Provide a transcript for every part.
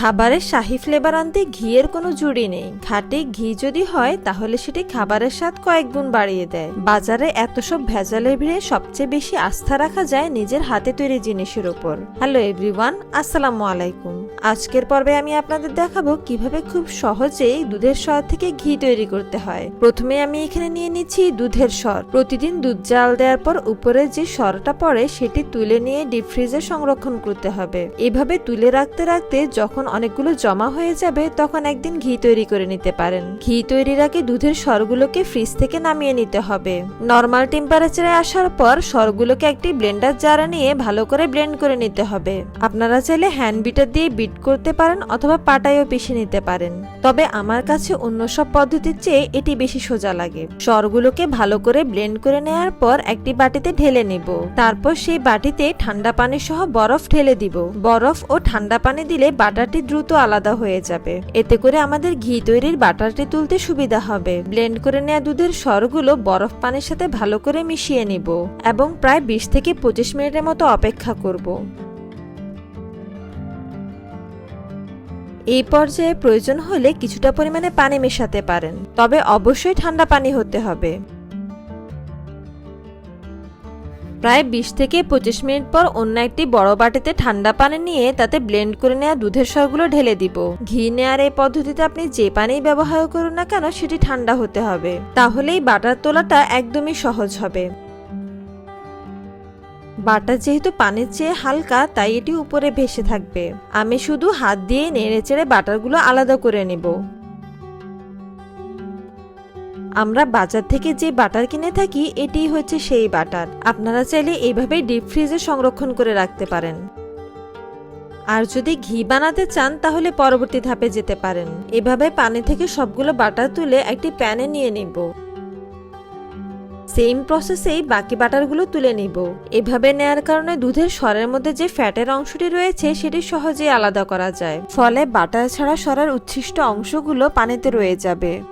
খাবারের শাহি ফ্লেভার আনতে ঘিয়ের কোনো জুড়ি নেই। খাঁটি ঘি যদি হয়, তাহলে সেটি খাবারের স্বাদ কয়েক গুণ বাড়িয়ে দেয়। বাজারে এত সব ভেজালের ভিড়ে সবচেয়ে বেশি আস্থা রাখা যায় নিজের হাতে তৈরি জিনিসের উপর। হ্যালো এভরিওয়ান, আসসালামু আলাইকুম। আজকের পর্বে আমি আপনাদের দেখাবো কীভাবে খুব সহজেই দুধের সর থেকে ঘি তৈরি করতে হয়। প্রথমে আমি এখানে নিয়ে নিচ্ছি দুধের সর প্রতিদিন দুধ জাল দেওয়ার পর উপরে যে সরটা পড়ে, সেটি তুলে নিয়ে ডিপ ফ্রিজে সংরক্ষণ করতে হবে। এভাবে তুলে রাখতে রাখতে যখন অনেকগুলো জমা হয়ে যাবে, তখন একদিন ঘি তৈরি করে নিতে পারেন। ঘি তৈরির আগে দুধের সরগুলোকে ফ্রিজ থেকে নামিয়ে নিতে হবে। নর্মাল টেম্পারেচারে আসার পর সরগুলোকে একটি ব্লেন্ডার জারে নিয়ে ভালো করে ব্লেন্ড করে নিতে হবে। আপনারা চাইলে হ্যান্ড বিটার দিয়ে বিট করতে পারেন অথবা পাটায়ও পিষে নিতে পারেন। তবে আমার কাছে অন্য সব পদ্ধতির চেয়ে এটি বেশি সোজা লাগে। সরগুলোকে ভালো করে ব্লেন্ড করে নেওয়ার পর একটি বাটিতে ঢেলে নেব। তারপর সেই বাটিতে ঠান্ডা পানি সহ বরফ ঢেলে দিব। বরফ ও ঠান্ডা পানি দিলে বাটারটি দ্রুত আলাদা হয়ে যাবে। এতে করে আমাদের ঘি তৈরির বাটারটি তুলতে সুবিধা হবে। ব্লেন্ড করে নেওয়া দুধের সরগুলো বরফ পানির সাথে ভালো করে মিশিয়ে নিব এবং প্রায় বিশ থেকে পঁচিশ মিনিটের মতো অপেক্ষা করব। এই পর্যায়ে প্রয়োজন হলে কিছুটা পরিমাণে পানি মেশাতে পারেন, তবে অবশ্যই ঠান্ডা পানি হতে হবে। প্রায় বিশ থেকে পঁচিশ মিনিট পর অন্য একটি বড় বাটিতে ঠান্ডা পানি নিয়ে তাতে ব্লেন্ড করে নেওয়া দুধের সরগুলো ঢেলে দিব। ঘি নেওয়ার এই পদ্ধতিতে আপনি যে পানি ব্যবহার করুন না কেন সেটি ঠান্ডা হতে হবে। তাহলেই বাটার তোলাটা একদমই সহজ হবে। বাটার যেহেতু পানির চেয়ে হালকা, তাই এটি উপরে ভেসে থাকবে। আমি শুধু হাত দিয়ে নেড়ে চেড়ে বাটারগুলো আলাদা করে নেব। আমরা বাজার থেকে যে বাটার কিনে থাকি এটি হচ্ছে সেই বাটার। আপনারা চাইলে এইভাবে ডিপ ফ্রিজে সংরক্ষণ করে রাখতে পারেন। আর যদি ঘি বানাতে চান, তাহলে পরবর্তী ধাপে যেতে পারেন। এভাবে পানি থেকে সবগুলো বাটার তুলে একটি প্যানে নিয়ে নিব। সেম প্রসেসেই বাকি বাটারগুলো তুলে নিব। এভাবে নেয়ার কারণে দুধের সরের মধ্যে যে ফ্যাটের অংশটি রয়েছে, সেটি সহজেই আলাদা করা যায়। ফলে বাটার ছাড়া সরার উচ্ছিষ্ট অংশগুলো পানিতে রয়ে যাবে।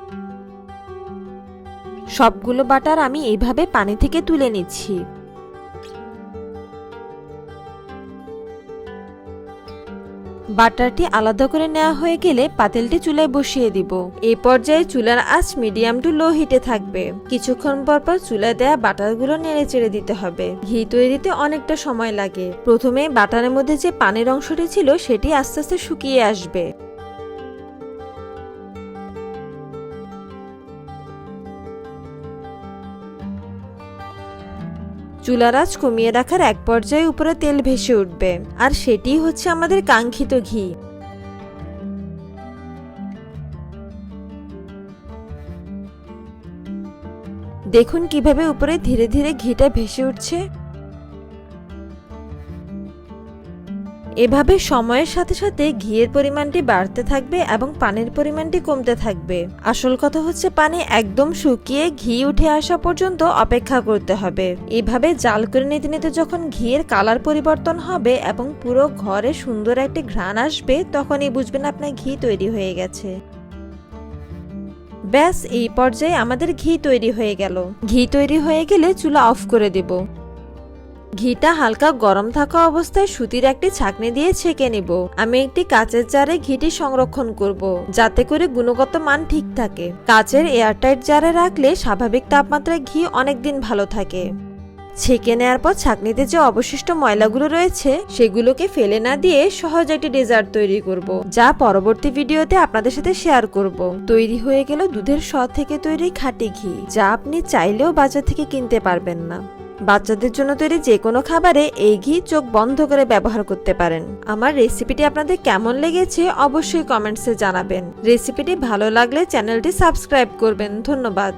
সবগুলো বাটার আমি এইভাবে পানি থেকে তুলে নিচ্ছি। বাটারটি আলাদা করে নেওয়া হয়ে গেলে পাতিলটি চুলায় বসিয়ে দিব। এই পর্যায়ে চুলার আঁচ মিডিয়াম টু লো হিটে থাকবে। কিছুক্ষণ পর পর চুলায় দেয়া বাটারগুলো নেড়ে চেড়ে দিতে হবে। ঘি তৈরিতে অনেকটা সময় লাগে। প্রথমে বাটারের মধ্যে যে পানির অংশটি ছিল সেটি আস্তে আস্তে শুকিয়ে আসবে। চুলার আঁচ কমিয়ে রাখার এক পর্যায়ে উপরে তেল ভেসে উঠবে। আর সেটি হচ্ছে আমাদের কাঙ্ক্ষিত ঘি। দেখুন কীভাবে উপরে ধীরে ধীরে ঘিটা ভেসে উঠছে। এভাবে সময়ের সাথে সাথে ঘিয়ের পরিমাণটি বাড়তে থাকবে এবং পানির পরিমাণটি কমতে থাকবে। আসল কথা হচ্ছে পানি একদম শুকিয়ে ঘি উঠে আসা পর্যন্ত অপেক্ষা করতে হবে। এভাবে জাল করে নিতে নিতে যখন ঘিয়ের কালার পরিবর্তন হবে এবং পুরো ঘরে সুন্দর একটি ঘ্রাণ আসবে, তখনই বুঝবেন আপনার ঘি তৈরি হয়ে গেছে। ব্যাস, এই পর্যায়ে আমাদের ঘি তৈরি হয়ে গেল। ঘি তৈরি হয়ে গেলে চুলা অফ করে দেব। ঘিটা হালকা গরম থাকা অবস্থায় সুতির একটি ছাকনি দিয়ে ছেঁকে নিব। আমি একটি কাচের জারে ঘিটি সংরক্ষণ করব, যাতে করে গুণগত মান ঠিক থাকে। কাচের এয়ারটাইট জারে রাখলে স্বাভাবিক তাপমাত্রায় ঘি অনেকদিন ভালো থাকে। ছেঁকে নেওয়ার পর ছাকনিতে যে অবশিষ্ট ময়লাগুলো রয়েছে, সেগুলোকে ফেলে না দিয়ে সহজ একটি ডেজার্ট তৈরি করব, যা পরবর্তী ভিডিওতে আপনাদের সাথে শেয়ার করব। তৈরি হয়ে গেল দুধের স থেকে তৈরি খাঁটি ঘি, যা আপনি চাইলেও বাজার থেকে কিনতে পারবেন না। বাচ্চাদের জন্য তৈরি যে কোনো খাবারে এই ঘি চোখ বন্ধ করে ব্যবহার করতে পারেন। আমার রেসিপিটি আপনাদের কেমন লেগেছে অবশ্যই কমেন্টসে জানাবেন। রেসিপিটি ভালো লাগলে চ্যানেলটি সাবস্ক্রাইব করবেন। ধন্যবাদ।